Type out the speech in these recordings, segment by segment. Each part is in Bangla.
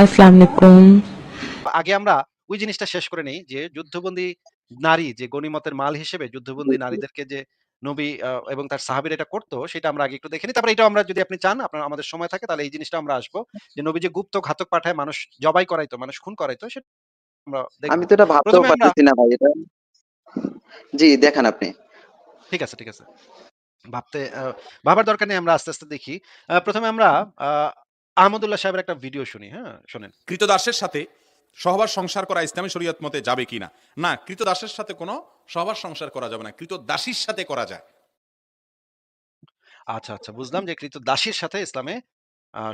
আসসালামু আলাইকুম। আগে আমরা ওই জিনিসটা শেষ করে নেই যে যুদ্ধবন্দী নারী যে গনিমতের মাল হিসেবে যুদ্ধবন্দী নারীদেরকে যে নবী এবং তার সাহাবীরা এটা করত সেটা আমরা আগে একটু দেখে নিই। তারপরে এটাও আমরা যদি আপনি চান আপনার আমাদের সময় থাকে তাহলে এই জিনিসটা আমরা আসব। যে নবী যে গুপ্ত ঘাতক পাঠায় মানুষ জবাই করাইতো, মানুষ খুন করাইতো সেটা আমরা আমি তো এটা ভাবতেও ১ম এ আমরা পারতেছি না ভাই এটা। জি, দেখান আপনি। ঠিক আছে, ঠিক আছে। ভাবতে ভাবার দরকার নেই আমরা আস্তে, আস্তে দেখি। ১ম আমরা আহমদুল্লাহ সাহেবের একটা ভিডিও শুনি, হ্যাঁ? শোনেন। কৃতদাসের সাথে সহবাস সংসার করা ইসলামী শরীয়ত মতে যাবে কিনা না না কৃতদাসের সাথে কোনো সহবাস সংসার করা যাবে না কৃতদাসীর সাথে করা যায় আচ্ছা, আচ্ছা বুঝলাম যে কৃতদাসীর সাথে ইসলামে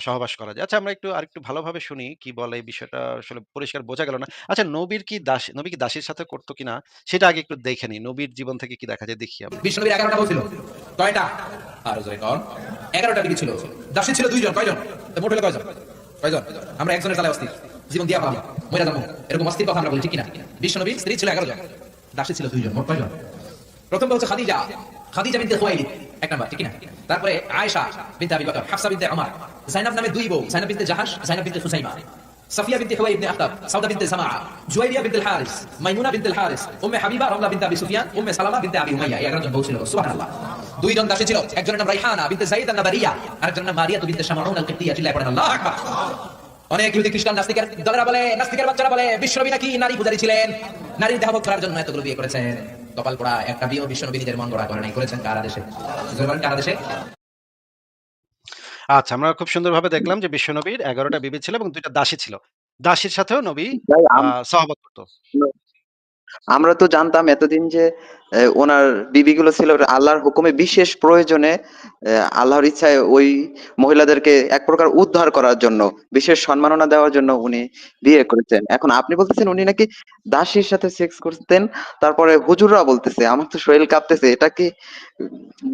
সহবাস করা যায়। আচ্ছা আমরা একটু আরেকটু ভালোভাবে শুনি কি বলে এই বিষয়টা আসলে পরিষ্কার বোঝা গেল না। আচ্ছা নবীর কি দাস নবী কি দাসীর সাথে করত কিনা সেটা আগে একটু দেখে নিই। নবীর জীবন থেকে কি দেখা যায় দেখি আমরা। বিষ্ণুবীর এগারোটা বলছিল কয়টা আর জোরে কন এগারোটা ডিগ্রি ছিল। দাসী ছিল দুইজন, কয়জন? মোট হলে কয়জন? কয়জন? আমরা একজনের তালে অস্থির। জীবন দিয়া পাবো। মহিলা জানব এরকম অস্থির কথা আমরা বলি, ঠিক কিনা? বিশ্বনবী স্ত্রী ছিল এগারো জন। দাসী ছিল দুইজন, মোট কয়জন? প্রথম হচ্ছে খাদিজা। খাদিজা বিনতে খুয়াইলি, এক নাম্বার, ঠিক কিনা? তারপরে আয়েশা বিনতে আবি বকর, হাফসা বিনতে আমার জাইনাব নামে দুই বউ, জাইনাব বিনতে জাহাশ, জাইনাব বিনতে সুসাইমা, সাফিয়া বিনতে হুয়াই ইবনে আখতাব, সাউদা বিনতে সামা জুয়াইরিয়া বিনতে হারিস মাইমুনা বিনতে হারিস উম্মে হাবিবা রাদিয়াল্লাহু আনহা বিনতে আবি সুফিয়ান, উম্মে সালামা বিনতে আবি উমাইয়া, এই 11 জন বউ ছিল, সুবহানাল্লাহ। দুইজন দাসী ছিল। একজনের নাম রাইহানা বিনতে যায়েদ আন-নাবারিয়া আরেকজনের নাম মারিয়া বিনতে শামাউন আল-কিবতিয়া চিল্লায় পড়েন আল্লাহু আকবার। অনেক ইহুদি খ্রিস্টান নাস্তিকের দলেরা বলে নাস্তিকের বাচ্চারা বলে বিশ্বনবী নাকি নারী পূজারী ছিলেন? নারীর দেহভোগ করার জন্য এতগুলো বিয়ে করেছেন। কপাল পোড়া একটা বিয়ে বিশ্বনবী নিজের মন গড়া করে নাই করেছেন কারা দেশে? কারা দেশে? আচ্ছা আমরা খুব সুন্দরভাবে দেখলাম যে বিশ্বনবীর ১১ টা বিবি ছিল এবং ২ টা দাসী ছিল। দাসীর সাথেও নবী সহবত করত। আমরা তো জানতাম এতদিন যে ওনার বিবিগুলো ছিল আল্লাহর হুকুমে বিশেষ প্রয়োজনে আল্লাহর ইচ্ছায় ওই মহিলাদেরকে এক প্রকার উদ্ধার করার জন্য, বিশেষ সম্মাননা দেওয়ার জন্য উনি বিয়ে করেছেন। এখন আপনি বলতেছেন উনি নাকি দাসীর সাথে সেক্স করতেন। তারপরে হুজুররা বলতেছে আমার তো শরীর কাঁপতেছে। এটা কি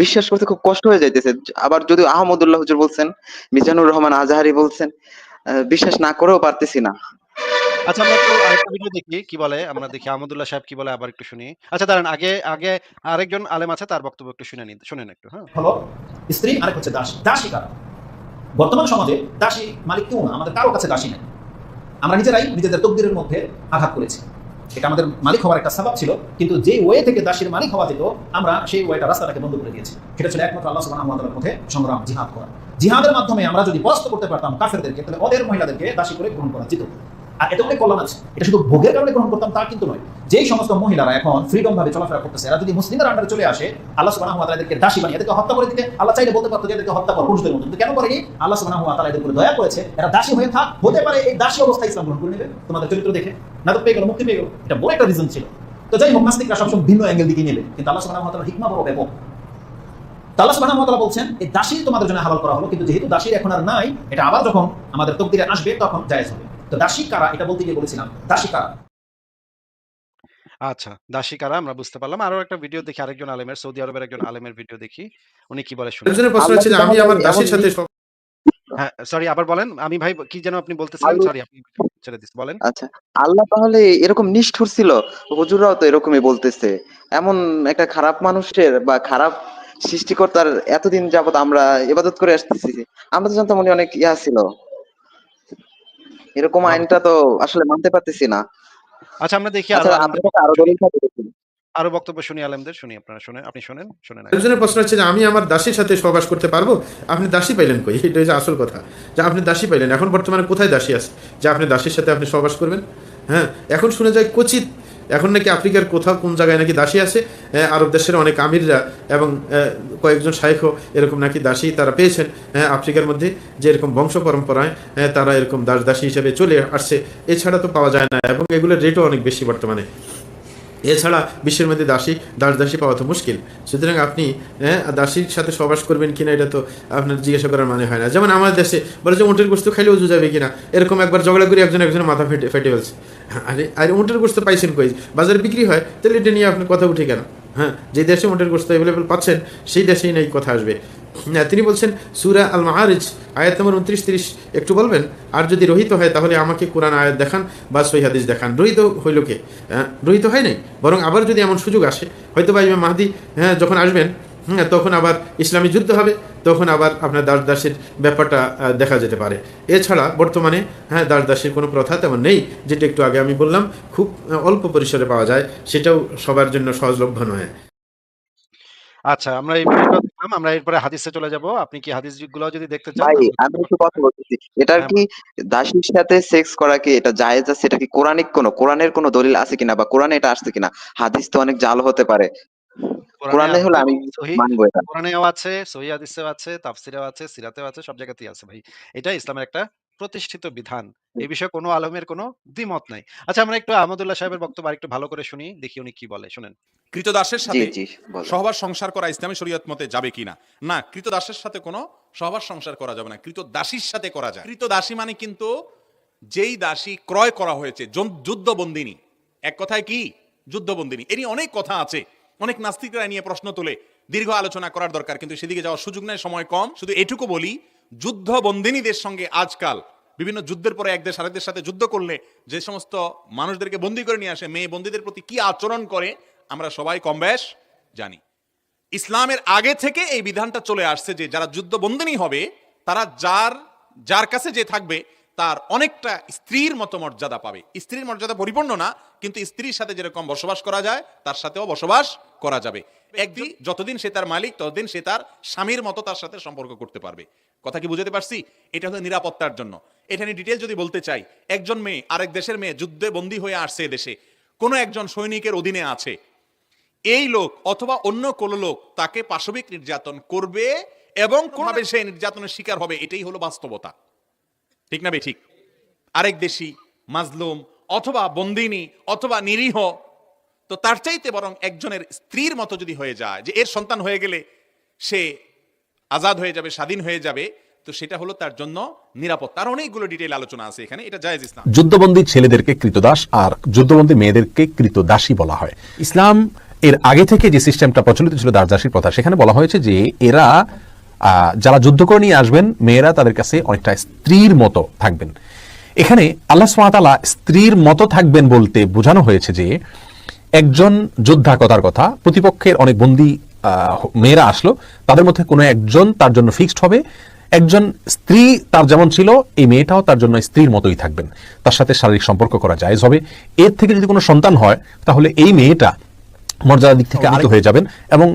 বিশ্বাস করতে খুব কষ্ট হয়ে যাইতেছে। আবার যদিও আহমদুল্লাহ হুজুর বলছেন, মিজানুর রহমান আজহারি বলছেন, বিশ্বাস না করেও পারতেছি না। আচ্ছা আমরা একটু আরেকটা ভিডিও দেখি, কি বলে? আমরা দেখি, আহমদুল্লাহ সাহেব কি বলে, আবার একটু শুনি। আচ্ছা দাঁড়ান, আগে আগে আরেকজন আলেম আছে, তার বক্তব্য একটু শুনে নিন শুনেন একটু হ্যাঁ? হলো স্ত্রী আরেক হচ্ছে দাসী দাসী কারা? বর্তমান সমাজে দাসী মালিক কেউ না, আমাদের কারও কাছে দাসী নেই। আমরা নিজেরাই নিজেদের তকদিরের মধ্যে আঘাত করেছি। এটা আমাদের মালিক হওয়ার একটা স্বভাব ছিল, কিন্তু যে ওয়ে থেকে দাসীর মালিক হওয়া যেত, আমরা সেই ওয়েটা রাস্তাটাকে বন্ধ করে দিয়েছি। সেটা ছিল একমাত্র আল্লাহ ওয়া তাআলার পথে সংগ্রাম, জিহাদ করা। জিহাদের মাধ্যমে আমরা যদি পরাস্ত করতে পারতাম কাফেরদেরকে, তাহলে ওদের মহিলাদেরকে দাসী করে গ্রহণ করা যেত। আর এতে অনেক কল্যাণ আছে। এটা শুধু ভোগের কারণে গ্রহণ করতাম, তা কিন্তু নয়। যেই সমস্ত মহিলারা এখন ফ্রিডম ভাবে চলাফেরা করতেছে, এরা যদি মুসলিমের আন্ডারে চলে আসে, আল্লাহ ওয়া এদেরকে দাসী বানিয়ে এদেরকে হত্যা করে দিতে, আল্লাহ চাইলে বলতে পারতো এদেরকে হত্যা কর পুরুষদের মতো কেন করেনি আল্লাহ ওয়া তাআলা এদের উপরে দয়া করেছে। এরা দাসী হয়ে থাক, হতে পারে এই দাসী অবস্থায় ইসলাম গ্রহণ করে নেবে। তোমাদের চরিত্র দেখে। না তো পেয়ে গেল, মুক্তি পেয়ে গেল। এটা বড় একটা রিজন ছিল। তো যাই হোক, নাস্তিকরা সবসময় ভিন্ন অ্যাঙ্গেল দিকে নেবে। কিন্তু আল্লাহ ওয়া তাআলার হিকমা বড় ব্যাপক। আল্লাহ সুবহানাহু ওয়া বলছেন, এই দাসী তোমাদের জন্য হালাল করা হলো, কিন্তু যেহেতু দাসী এখন আর নাই, এটা আবার যখন আমাদের তকদিরে আসবে, তখন জায়েজ হবে। তো দাসী কারা এটা বলতে গিয়ে বলেছিলাম দাসী কারা আচ্ছা দাসী কারা আমরা বুঝতে পারলাম। আরও একটা ভিডিও দেখি আরেকজন আলেমের সৌদি আরবের একজন আলেমের ভিডিও দেখি। উনি কি বলে শুনেন। একজনের প্রশ্ন যে আমি আমার দাসীর সাথে হ্যাঁ, সরি আবার বলেন। আমি ভাই কি যেন আপনি বলতেছিলেন? সরি আপনি ছেড়ে। বলেন। আচ্ছা আল্লাহ তাহলে এরকম নিষ্ঠুর ছিল হুজুররাও তো এরকমই বলতেছে এমন একটা খারাপ মানুষের বা খারাপ সৃষ্টিকর্তার এতদিন যাবত আমরা ইবাদত করে আসতেছি আমরা তো জানতাম উনি অনেক ইয়া ছিল এরকম আইনটা তো আসলে মানতে পারতেছি না। আচ্ছা আমরা দেখি আরও আচ্ছা। দলিল আরও বক্তব্য শুনি আলেমদের শুনি আপনারা শুনেন আপনি শুনেন শুনেন একজনের প্রশ্ন হচ্ছে যে আমি আমার দাসীর সাথে সহবাস করতে পারব? আপনি দাসী পাইলেন কই? এটা হচ্ছে আসল কথা। যে আপনি দাসী পাইলেন এখন বর্তমানে কোথায় দাসী আছে? যে আপনি দাসীর সাথে আপনি সহবাস করবেন? হ্যাঁ এখন শুনে যায় কচিত এখন নাকি আফ্রিকার কোথাও কোন জায়গায় নাকি দাসী আছে আরব দেশের অনেক আমিররা এবং কয়েকজন শাইখও এরকম নাকি দাসী তারা পেয়েছেন আফ্রিকার মধ্যে যে এরকম বংশ পরম্পরায় তারা এরকম দাস দাসী হিসেবে চলে আসছে, এছাড়া তো পাওয়া যায় না এবং এগুলোর রেটও অনেক বেশি বর্তমানে। এছাড়া বিশ্বের মধ্যে দাসী দাস দাসী পাওয়া তো মুশকিল। সুতরাং আপনি হ্যাঁ, দাসীর সাথে সবাস করবেন কিনা এটা তো আপনার জিজ্ঞাসা করার মানে হয় না। যেমন আমাদের দেশে বলে যে উঁটের গোস্ত খাইলে উজু যাবে কিনা এরকম একবার ঝগড়া করে একজন একজনের মাথা ফেটে ফেটে ফেলছে। আরে আরে উঁটের গোস্ত পাইছেন কই? বাজারে বিক্রি হয় তাহলে এটা নিয়ে আপনি কথা উঠে কেন? হ্যাঁ যে দেশে উঁটের গোস্ত অ্যাভেলেবেল পাচ্ছেন সেই দেশেই নাই কথা আসবে। তিনি বলছেন সুরা আল মাহারিজ আয়াত নম্বর উনত্রিশ তিরিশ একটু বলবেন? আর যদি রহিত হয় তাহলে আমাকে কোরআন আয়াত দেখান বা সই হাদিস দেখান। রহিত হইল কে? হ্যাঁ, রহিত হয় নাই? বরং আবার যদি এমন সুযোগ আসে হয়তো বা ইমাম মাহাদি হ্যাঁ যখন আসবেন হ্যাঁ তখন আবার ইসলামী যুদ্ধ হবে তখন আবার আপনার দাস দাসের ব্যাপারটা দেখা যেতে পারে। এছাড়া বর্তমানে হ্যাঁ দাস দাসের কোনো প্রথা তেমন নেই যেটা একটু আগে আমি বললাম খুব অল্প পরিসরে পাওয়া যায় সেটাও সবার জন্য সহজলভ্য নয়। আচ্ছা আমরা এই আমরা এরপরে হাদিসে চলে যাব। আপনি কি হাদিসগুলো যদি দেখতে চান ভাই আমি একটু কথা বলতেছি। এটার হ্যাঁ, কি দাসীর সাথে সেক্স করা কি এটা জায়েজ আছে? এটা কি কোরআনিক কোনো কোরআনের কোনো দলিল আছে কিনা বা কোরআনে এটা আসছে কিনা? হাদিস তো অনেক জাল হতে পারে। কোরআনে হলো আমি মানবো এটা। কোরআনেও আছে সহি হাদিসেও আছে তাফসিরেও আছে সিরাতেও আছে সব জায়গাতেই আছে ভাই। এটা ইসলামের একটা প্রতিষ্ঠিত বিধান। এই বিষয়ে কোনো আলমের কোনো দ্বিমত নাই। আচ্ছা আমরা একটু আহমদুল্লাহ সাহেবের বক্তব্য আরেকটু ভালো করে শুনি দেখি উনি কি বলে। শুনেন। কৃতদাসের সাথে সহবাস সংসার করা ইসলামী শরীয়ত মতে যাবে কিনা? না কৃতদাসের সাথে কোনো সহবাস সংসার করা যাবে না। কৃতদাসীর সাথে করা যায়। কৃতদাসী মানে কিন্তু যেই দাসী ক্রয় করা হয়েছে যুদ্ধবন্দিনী। এক কথায় কি? যুদ্ধবন্দিনী। এরই অনেক কথা আছে। অনেক নাস্তিকরা নিয়ে প্রশ্ন তোলে। দীর্ঘ আলোচনা করার দরকার কিন্তু সেদিকে যাওয়ার সুযোগ নেই সময় কম। শুধু এটুকু বলি যুদ্ধবন্দিনীদের সঙ্গে আজকাল, বিভিন্ন যুদ্ধের পরে এক দেশ আরেক দেশের সাথে যুদ্ধ করলে যে সমস্ত মানুষদেরকে বন্দি করে নিয়ে আসে, মেয়ে বন্দীদের প্রতি কি আচরণ করে, আমরা সবাই কম জানি। ইসলামের আগে থেকে এই বিধানটা চলে আসছে যে যারা যুদ্ধবন্দিনী হবে, তারা যার যার কাছে যে থাকবে তার অনেকটা স্ত্রীর মতো মর্যাদা পাবে। স্ত্রীর মর্যাদা পরিপূর্ণ না কিন্তু স্ত্রীর সাথে যেরকম বসবাস করা যায় তার সাথেও বসবাস করা যাবে। একদিন যতদিন সে তার মালিক ততদিন সে তার স্বামীর মতো তার সাথে সম্পর্ক করতে পারবে। কথা কি বুঝতে পারছি? এটা হলো নিরাপত্তার জন্য। এটা নিয়ে ডিটেল যদি বলতে চাই একজন মেয়ে আরেক দেশের মেয়ে যুদ্ধে বন্দী হয়ে আসছে দেশে কোনো একজন সৈনিকের অধীনে আছে। এই লোক অথবা অন্য কোনো লোক তাকে পাশবিক নির্যাতন করবে এবং কোনভাবে সে নির্যাতনের শিকার হবে এটাই হলো বাস্তবতা। ঠিক না ঠিক আরেক দেশি, মাজলুম, অথবা বন্দিনী, অথবা নিরীহ, তো তার চাইতে বরং একজনের স্ত্রীর মতো যদি হয়ে যায়, যে এর সন্তান হয়ে গেলে সে আজাদ হয়ে যাবে, স্বাধীন হয়ে যাবে, তো সেটা হলো তার জন্য নিরাপদ তার অনেকগুলো ডিটেল আলোচনা আছে এখানে, এটা জায়েজ ইসলাম। যুদ্ধবন্দী ছেলেদেরকে কৃতদাস আর যুদ্ধবন্দী মেয়েদেরকে কৃতদাসী বলা হয়। ইসলাম এর আগে থেকে যে সিস্টেমটা প্রচলিত ছিল দাসদাসীর প্রথা, সেখানে বলা হয়েছে যে এরা যারা যুদ্ধ করে নিয়ে আসবেন, মেয়েরা তাদের কাছে অনেকটা স্ত্রীর মতো থাকবেন। এখানে আল্লাহ সুমাতালা স্ত্রীর মতো থাকবেন বলতে বোঝানো হয়েছে যে, একজন যোদ্ধা কথার কথা, প্রতিপক্ষের অনেক বন্দী মেয়েরা আসলো, তাদের মধ্যে কোনো একজন তার জন্য ফিক্সড হবে, একজন স্ত্রী তার যেমন ছিল, এই মেয়েটাও তার জন্য স্ত্রীর মতোই থাকবেন। তার সাথে শারীরিক সম্পর্ক করা যায় হবে। এর থেকে যদি কোনো সন্তান হয়, তাহলে এই মেয়েটা মর্যাদার দিক থেকে আরেক হয়ে যাবেন এবং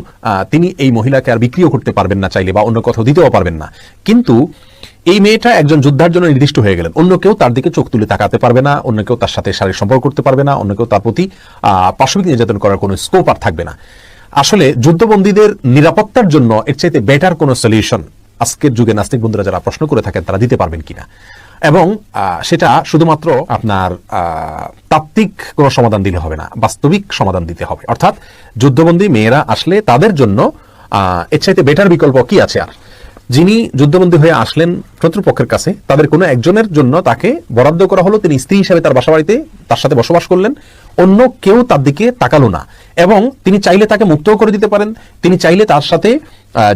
তিনি এই মহিলাকে আর বিক্রিও করতে পারবেন না চাইলে বা অন্য কোথাও দিতেও পারবেন না। কিন্তু এই মেয়েটা একজন যোদ্ধার জন্য নির্দিষ্ট হয়ে গেলেন। অন্য কেউ তার দিকে চোখ তুলে তাকাতে পারবে না অন্য কেউ তার সাথে শারীরিক সম্পর্ক করতে পারবে না অন্য কেউ তার প্রতি আহ, পাশবিক নির্যাতন করার কোনো স্কোপ আর থাকবে না। আসলে যুদ্ধবন্দীদের নিরাপত্তার জন্য এর চাইতে বেটার কোনো সলিউশন আজকের যুগে নাস্তিক বন্ধুরা যারা প্রশ্ন করে থাকেন তারা দিতে পারবেন কিনা? এবং সেটা শুধুমাত্র আপনার তাত্ত্বিক কোনো সমাধান দিলে হবে না, বাস্তবিক সমাধান দিতে হবে। অর্থাৎ যুদ্ধবন্দী মেয়েরা আসলে তাদের জন্য এর চাইতে বেটার বিকল্প কি আছে আর? যিনি যুদ্ধবন্দী হয়ে আসলেন শত্রুপক্ষের কাছে, তাদের কোনো একজনের জন্য তাকে বরাদ্দ করা হলো। তিনি স্ত্রী হিসাবে তার বাসাবাড়িতে তার সাথে বসবাস করলেন। অন্য কেউ তার দিকে তাকালো না। এবং তিনি চাইলে তাকে মুক্তও করে দিতে পারেন, তিনি চাইলে তার সাথে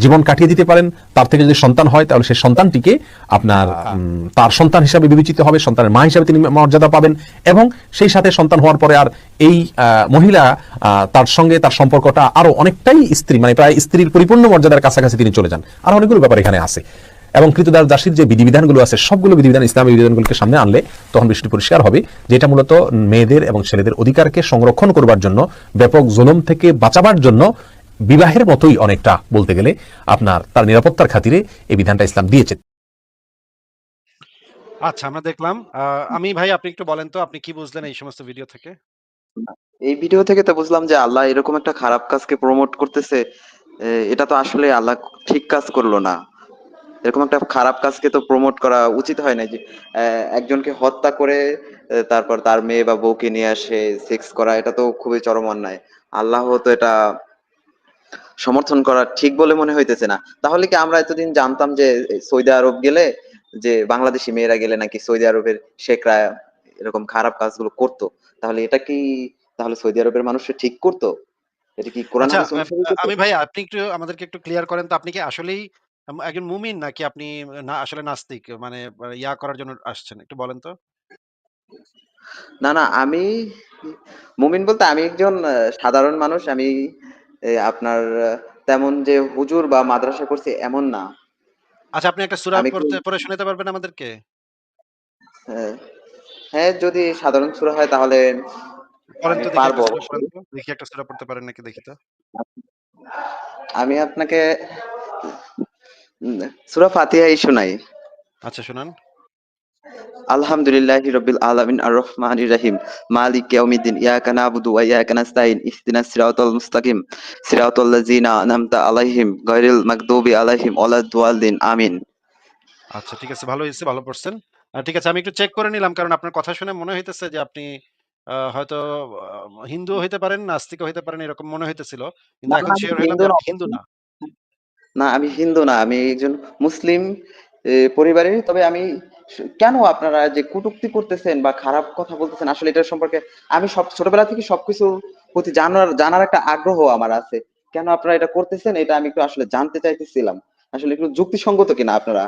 জীবন কাটিয়ে দিতে পারেন। তার থেকে যদি সন্তান হয়, তাহলে সেই সন্তানটিকে আপনার তার সন্তান হিসাবে বিবেচিত হবে, সন্তানের মা হিসাবে তিনি মর্যাদা পাবেন এবং সেই সাথে সন্তান হওয়ার পরে আর এই মহিলা তার সঙ্গে তার সম্পর্কটা আরও অনেকটাই স্ত্রী মানে প্রায় স্ত্রীর পরিপূর্ণ মর্যাদার কাছাকাছি তিনি চলে যান। আর অনেকগুলো ব্যাপার এখানে আছে। এবং কৃতদাস দাসীর যে বিধিবিধানগুলো আছে সবগুলো বিধিবিধান ইসলামী বিধিবিধানগুলোকে সামনে আনলে তখন বিষয়টি পরিষ্কার হবে যেটা মূলত মেয়েদের এবং ছেলেদের অধিকারকে সংরক্ষণ করবার জন্য ব্যাপক জুলুম থেকে বাঁচাবার জন্য বিবাহের মতোই অনেকটা বলতে গেলে আপনার তার নিরাপত্তার খাতিরে এই বিধানটা ইসলাম দিয়েছে। আচ্ছা আমরা দেখলাম আহ, আমি ভাই আপনি একটু বলেন তো আপনি কি বুঝলেন এই সমস্ত ভিডিও থেকে? এই ভিডিও থেকে তো বুঝলাম যে আল্লাহ এরকম একটা খারাপ কাজকে প্রমোট করতেছে এটা তো আসলে আল্লাহ ঠিক কাজ করল না। এরকম একটা খারাপ কাজকে তো প্রমোট করা উচিত হয় না যে একজনকে হত্যা করে তারপর তার মেয়ে বা বউকে নিয়ে আসে সেক্স করা এটা তো খুবই চরম অন্যায়। আল্লাহ তো এটা সমর্থন করা ঠিক বলে মনে হইতেছে না। তাহলে কি আমরা এতদিন জানতাম যে সৌদি আরব গেলে যে বাংলাদেশি মেয়েরা গেলে নাকি সৌদি আরবের শেখরা এরকম খারাপ কাজগুলো করতো? তাহলে এটা কি তাহলে সৌদি আরবের মানুষ ঠিক করতো? এটা কি কোরআন আচ্ছা? আমি ভাই আপনি একটু আমাদেরকে একটু ক্লিয়ার করেন তো আপনি কি আসলেই আম, একজন মুমিন নাকি আপনি না আসলে নাস্তিক মানে আহ, ইয়া করার জন্য আসছেন একটু বলেন তো না না আমি মুমিন বলতে আমি একজন সাধারণ মানুষ আমি এ, আপনার তেমন যে হুজুর বা মাদ্রাসা করছি এমন না আচ্ছা আপনি একটা সূরা আমি পড়তে পড়ে শোনাতে পারবেন আমাদেরকে? হ্যাঁ, হ্যাঁ যদি সাধারণ সূরা হয় তাহলে পড়েন তো দেখি পারব একটা সূরা অবশ্যই। তো। দেখি একটা সূরা পড়তে পারেন নাকি দেখি তো। আমি আপনাকে সূরা ফাতিহাই শোনাই আচ্ছা শুনান। আলহামদুলিল্লাহি রাব্বিল আলামিন আর রহমানির রহিম মালিক ইয়াউমিদ্দিন ইয়াকা নাবুদু ওয়া ইয়াকা নাস্তাইন ইহদিনাস সিরাতাল মুস্তাকিম সিরাতাল লাযিনা আনআমতা আলাইহিম গায়রিল মাগদুবি আলাইহিম ওয়ালাদ-দাল্লিন আমিন আচ্ছা ঠিক আছে ভালো হইছে, ভালো পড়ছেন। ঠিক আছে আমি একটু চেক করে নিলাম কারণ আপনার কথা শুনে মনে হইতেছে যে আপনি হয়তো আ হিন্দুও হইতে পারেন, নাস্তিকও হইতে পারেন এরকম মনে হইতেছিল। কিন্তু এখন শিওর হইলাম হিন্দু না। না। আমি হিন্দু না আমি একজন মুসলিম পরিবারের তবে আমি কেন আপনারা যে কটূক্তি করতেছেন বা খারাপ কথা বলতেছেন আসলে এটা সম্পর্কে আমি সব ছোটবেলা থেকে সবকিছু প্রতি জানার জানার একটা আগ্রহ আমার আছে কেন আপনারা এটা করতেছেন এটা আমি একটু আসলে জানতে চাইতেছিলাম আসলে একটু যুক্তিসঙ্গত কিনা আপনারা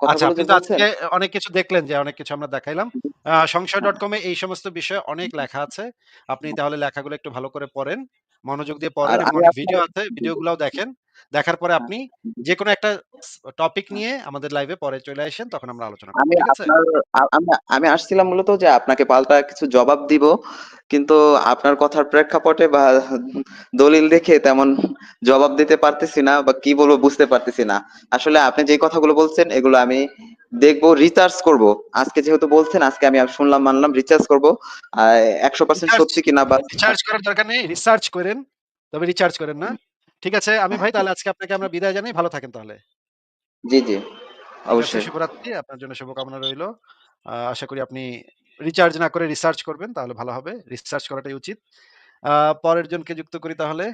আচ্ছা আপনি তো আজকে অনেক কিছু দেখলেন যে অনেক কিছু আমরা দেখাইলাম। আ সংশয়.com এ এই সমস্ত বিষয়ে অনেক লেখা আছে। আপনি তাহলে লেখাগুলো একটু ভালো করে পড়েন। মনোযোগ দিয়ে পড়েন ভিডিও আছে, ভিডিওগুলাও দেখেন। দেখার পরে আপনি যেকোনো একটা টপিক নিয়ে আমাদের লাইভে পরে চলে আসেন তখন আমরা আলোচনা করব। আমি ঠিক আছে? আমি আসছিলাম মূলত যে আপনাকে পাল্টা কিছু জবাব দিব কিন্তু আপনার কথার প্রেক্ষাপটে বা দলিল দেখে তেমন জবাব দিতে পারতেছি না বা কি বলব বুঝতে পারতেছি না আসলে আপনি যে কথাগুলো বলছেন এগুলো আমি দেখব রিচার্জ করব আজকে যেহেতু বলছেন আজকে আমি শুনলাম মানলাম রিসার্চ করব একশো পার্সেন্ট সত্যি কিনা বা রিচার্জ করার দরকার নেই। রিসার্চ করেন। তবে রিচার্জ করেন না। ঠিক আছে আমি ভাই তাহলে আজকে আপনাকে আমরা বিদায় জানাই। ভালো থাকেন তাহলে। জি জি অবশ্যই শুভরাত্রি। আপনার জন্য শুভকামনা রইল আশা করি আপনি রিচার্জ না করে রিসার্চ করবেন তাহলে ভালো হবে। রিসার্চ করাটাই উচিত। পরের জনকে যুক্ত করি তাহলে।